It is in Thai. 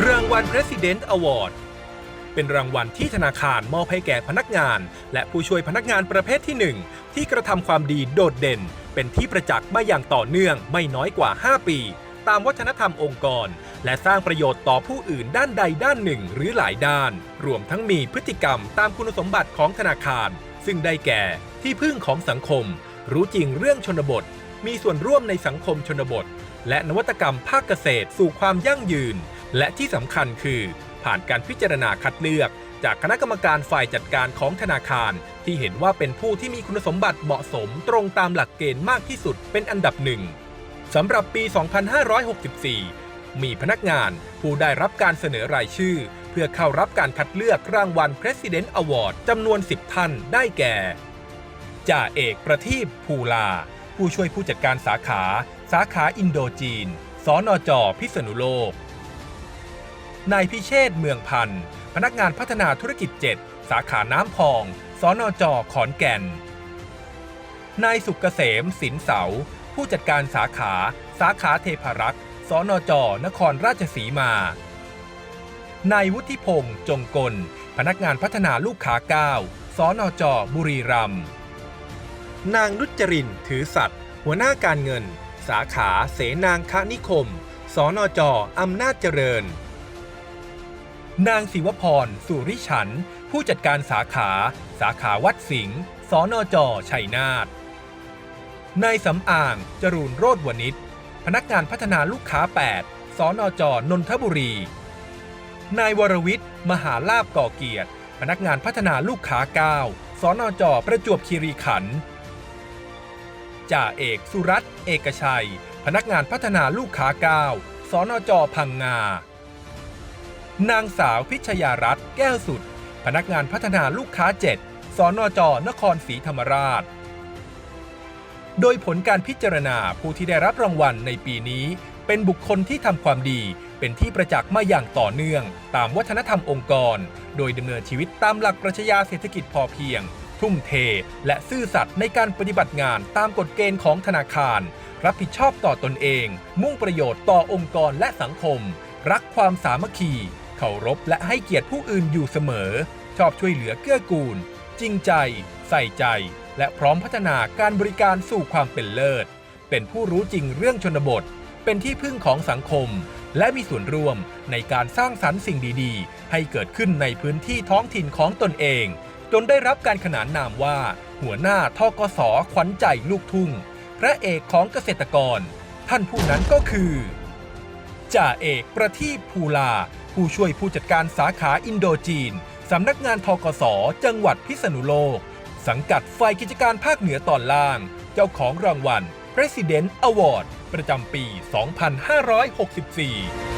รางวัล President Award เป็นรางวัลที่ธนาคารมอบให้แก่พนักงาน และผู้ช่วยพนักงานประเภทที่ 1 ที่กระทำความดีโดดเด่น เป็นที่ประจักษ์มาอย่างต่อเนื่องไม่น้อยกว่า 5 ปี ตามวัฒนธรรมองค์กร และสร้างประโยชน์ต่อผู้อื่นด้านใดด้านหนึ่งหรือหลายด้าน รวมทั้งมีพฤติกรรมตามคุณสมบัติของธนาคาร ซึ่งได้แก่ ที่พึ่งของสังคม รู้จริงเรื่องชนบท มีส่วนร่วมในสังคมชนบท และนวัตกรรมภาคเกษตรสู่ความยั่งยืน และที่สำคัญคือ ผ่านการพิจารณาคัดเลือก จากคณะกรรมการฝ่ายจัดการของธนาคาร ที่เห็นว่าเป็นผู้ที่มีคุณสมบัติเหมาะสมตรงตามหลักเกณฑ์มากที่สุดเป็นอันดับหนึ่งสำหรับปี 2564 มีพนักงานผู้ได้รับการเสนอรายชื่อ เพื่อเข้ารับการคัดเลือกรางวัล President Award จำนวน 10 ท่านได้แก่จ่าเอกประทีปภูลา ผู้ช่วยผู้จัดการสาขา สาขาอินโดจีน สนจพิษณุโลก นายพิเชษเมืองพันธ์ พนักงานพัฒนาธุรกิจ 7 สาขาน้ำพอง สอนจขอนแก่น นายสุกเกษมสินเสา ผู้จัดการสาขา สาขาเทพรักษ์สนจนครราชสีมา นายวุฒิพงษ์จงกล พนักงานพัฒนาลูกค้า9สอนจบุรีรัมย์นางนุจรินทร์ถือสัตย์หัวหน้าการเงิน สาขาเสนางคนิคม สอนจอำนาจเจริญ นางศิวพร สุริฉัน ผู้จัดการสาขา สาขาวัดสิงห์ สนจ ชัยนาท นายสำอาง จรูนโรธวณิชพนักงานพัฒนาลูกค้า 8 สนจ นนทบุรี นายวรวิทย์ มหาลาบก่อเกียรติ พนักงานพัฒนาลูกค้า 9 สนจ ประจวบคีรีขันธ์ จ่าเอกสุรัตน์ เอกชัย พนักงานพัฒนาลูกค้า 9 สนจ พังงา นางสาวพิชยารัตน์แก้วสุด พนักงานพัฒนาลูกค้า 7 สนจ นครศรีธรรมราช โดยผลการพิจารณาผู้ที่ได้รับรางวัลในปีนี้ เป็นบุคคลที่ทำความดีเป็นที่ประจักษ์มาอย่างต่อเนื่อง ตามวัฒนธรรมองค์กร โดยดำเนินชีวิตตามหลักปรัชญาเศรษฐกิจพอเพียง ทุ่มเท และซื่อสัตย์ในการปฏิบัติงานตามกฎเกณฑ์ของธนาคาร รับผิดชอบต่อตนเอง มุ่งประโยชน์ต่อองค์กรและสังคม รักความสามัคคี เคารพและให้เกียรติผู้อื่นอยู่เสมอ ชอบช่วยเหลือเกื้อกูล จริงใจ ใส่ใจ และพร้อมพัฒนาการบริการสู่ความเป็นเลิศ เป็นผู้รู้จริงเรื่องชนบท เป็นที่พึ่งของสังคม และมีส่วนร่วมในการสร้างสรรค์สิ่งดีๆ ให้เกิดขึ้นในพื้นที่ท้องถิ่นของตนเอง จนได้รับการขนานนามว่า หัวหน้าทกสขวัญใจลูกทุ่ง พระเอกของเกษตรกร ท่านผู้นั้นก็คือจ่าเอกประทีปภูลา ผู้ช่วยผู้จัดการสาขาอินโดจีน สำนักงานทกสจังหวัดพิษณุโลก สังกัดฝ่ายกิจการภาคเหนือตอนล่าง เจ้าของรางวัล President Award ประจำปี 2564